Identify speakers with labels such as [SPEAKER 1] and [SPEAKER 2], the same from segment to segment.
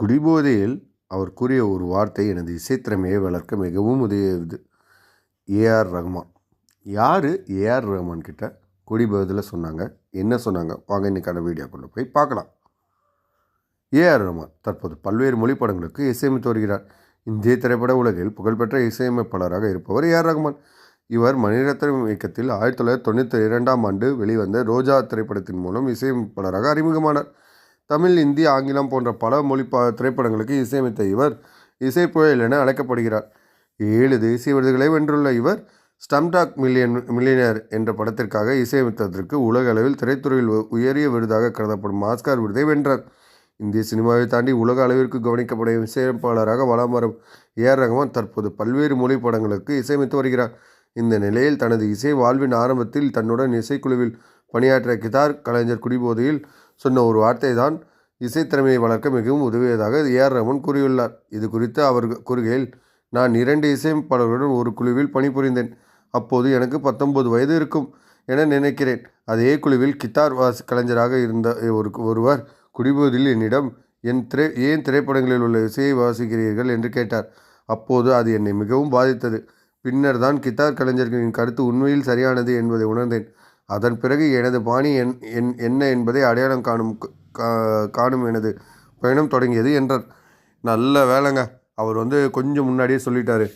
[SPEAKER 1] குடிபோதையில் அவர் கூறிய ஒரு வார்த்தை எனது இசைத்திறமையை வளர்க்க மிகவும் உதவியது. ஏஆர் ரஹ்மான் யார்? ஏஆர் ரஹ்மான் கிட்ட குடிபோதையில் சொன்னாங்க. என்ன சொன்னாங்க? வாங்க இன்னைக்கான வீடியோக்குள்ளே போய் பார்க்கலாம். ஏஆர் ரஹ்மான் தற்போது பல்வேறு மொழி படங்களுக்கு இசையமைத்து வருகிறார். இந்திய திரைப்பட உலகில் புகழ்பெற்ற இசையமைப்பாளராக இருப்பவர் ஏஆர் ரஹ்மான் இவர் மணிரத்னம் இயக்கத்தில் ஆயிரத்தி தொள்ளாயிரத்தி தொண்ணூற்றி இரண்டாம் ஆண்டு வெளிவந்த ரோஜா திரைப்படத்தின் மூலம் இசையமைப்பாளராக அறிமுகமானார். தமிழ் இந்தி ஆங்கிலம் போன்ற பல மொழி ப திரைப்படங்களுக்கு இசையமைத்த இவர் இசைப்புயல் என அழைக்கப்படுகிறார். ஏழு தேசிய விருதுகளை வென்றுள்ள இவர் ஸ்டம்டாக் மில்லியன் மில்லியனர் என்ற படத்திற்காக இசையமைத்ததற்கு உலக அளவில் திரைத்துறையில் உயரிய விருதாக கருதப்படும் ஆஸ்கார் விருதை வென்றார். இந்திய சினிமாவை தாண்டி உலக அளவிற்கு கவனிக்கப்படும் இசையமைப்பாளராக வலம் வரும் ஏஆர் ரஹ்மான் தற்போது பல்வேறு மொழி படங்களுக்கு இசையமைத்து வருகிறார். இந்த நிலையில் தனது இசை வாழ்வின் ஆரம்பத்தில் தன்னுடன் இசைக்குழுவில் பணியாற்றிய கிதார் கலைஞர் குடிபோதையில் சொன்ன ஒரு வார்த்தை தான் இசைத்திறமையை வளர்க்க மிகவும் உதவியதாக ஏஆர் ரமன் கூறியுள்ளார். இது குறித்து அவர் கூறுகையில் நான் இரண்டு இசையமைப்பாளர்களுடன் ஒரு குழுவில் பணிபுரிந்தேன். அப்போது எனக்கு பத்தொன்பது வயது இருக்கும் என நினைக்கிறேன். அதே குழுவில் கித்தார் வாசி கலைஞராக இருந்த ஒரு ஒருவர் குடிபோதில் என்னிடம் என் திரை ஏன் திரைப்படங்களில் உள்ள இசையை வாசிக்கிறீர்கள்? என்று கேட்டார். அப்போது அது என்னை மிகவும் பாதித்தது. பின்னர் தான் கித்தார் கலைஞர்களின் கருத்து உண்மையில் சரியானது என்பதை உணர்ந்தேன். அதன் பிறகு எனது பாணி என் என் என்ன என்பதை அடையாளம் காணும் காணும் எனது பயணம் தொடங்கியது என்றார். நல்ல வேலைங்க. அவர் வந்து கொஞ்சம் முன்னாடியே சொல்லிட்டாரு.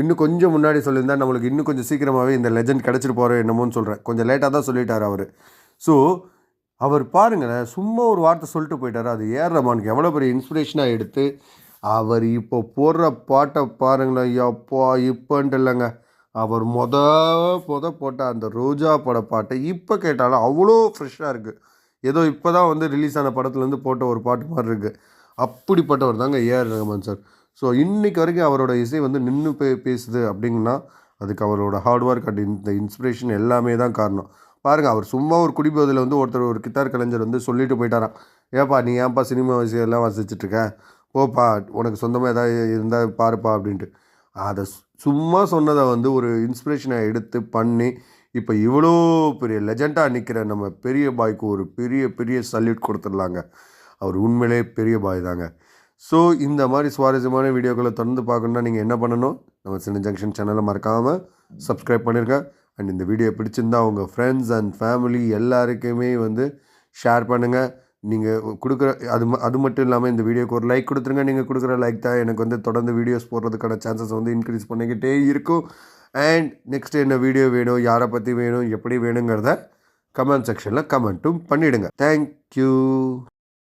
[SPEAKER 1] இன்னும் கொஞ்சம் முன்னாடி சொல்லியிருந்தா நம்மளுக்கு இன்னும் கொஞ்சம் சீக்கிரமாகவே இந்த லெஜண்ட் கிடச்சிட்டு போகிற என்னமோன்னு சொல்கிறேன் கொஞ்சம் லேட்டாக தான் சொல்லிட்டார் அவர். ஸோ அவர் பாருங்களேன் சும்மா ஒரு வார்த்தை சொல்லிட்டு போயிட்டார். அது ஏறுறமானுக்கு எவ்வளோ பெரிய இன்ஸ்பிரேஷனாக எடுத்து அவர் இப்போ போடுற பாட்டை பாருங்களேன் எப்பா இப்போன்ட்டு இல்லைங்க. அவர் மொத மொத போட்ட அந்த ரோஜா பட பாட்டை இப்போ கேட்டாலும் அவ்வளோ ஃப்ரெஷ்ஷாக இருக்குது ஏதோ இப்போ தான் வந்து ரிலீஸ் ஆன படத்துலேருந்து போட்ட ஒரு பாட்டு மாதிரி இருக்குது அப்படிப்பட்டவர் தாங்க ஏஆர் ரஹ்மான் சார். ஸோ இன்றைக்கி வரைக்கும் அவரோட இசை வந்து நின்று பே பேசுது அப்படின்னா அதுக்கு அவரோட ஹார்ட் ஒர்க் அண்ட் இந்த இன்ஸ்பிரேஷன் எல்லாமே தான் காரணம். பாருங்கள் அவர் சும்மா ஒரு குடிபோதையில் வந்து ஒருத்தர் ஒரு கித்தார் கலைஞர் வந்து சொல்லிட்டு போயிட்டாரான் ஏப்பா நீ ஏன்ப்பா சினிமா விஷயம் எல்லாம் வாசிச்சுட்டு இருக்க? போப்பா உனக்கு சொந்தமாக எதாவது இருந்தால் பாருப்பா அப்படின்ட்டு. அதை சும்மா சொன்னதை வந்து ஒரு இன்ஸ்பிரேஷனை எடுத்து பண்ணி இப்போ இவ்வளோ பெரிய லெஜெண்டாக நிற்கிற நம்ம பெரிய பாய்க்கு ஒரு பெரிய பெரிய சல்யூட் கொடுத்துடலாங்க. அவர் உண்மையிலே பெரிய பாய் தாங்க. ஸோ இந்த மாதிரி சுவாரஸ்யமான வீடியோக்களை தொடர்ந்து பார்க்கணுன்னா நீங்கள் என்ன பண்ணணும்? நம்ம சின்ன ஜங்ஷன் சேனலை மறக்காமல் சப்ஸ்கிரைப் பண்ணிருங்க. அண்ட் இந்த வீடியோ பிடிச்சிருந்தா உங்கள் ஃப்ரெண்ட்ஸ் அண்ட் ஃபேமிலி எல்லாருக்குமே வந்து ஷேர் பண்ணுங்கள் நீங்கள் கொடுக்குற அது ம- அது மட்டும் இல்லாமல் இந்த வீடியோக்கு ஒரு லைக் கொடுத்துருங்க. நீங்கள் கொடுக்குற லைக் தான் எனக்கு வந்து தொடர்ந்து வீடியோஸ் போடுறதுக்கான சான்சஸ் வந்து இன்க்ரீஸ் பண்ணிக்கிட்டே இருக்கும். அண்ட் நெக்ஸ்ட் என்ன வீடியோ வேணும் யாரை பற்றி வேணும் எப்படி வேணுங்கிறத கமெண்ட் செக்ஷனில் கமெண்ட்டும் பண்ணிவிடுங்க தேங்க்யூ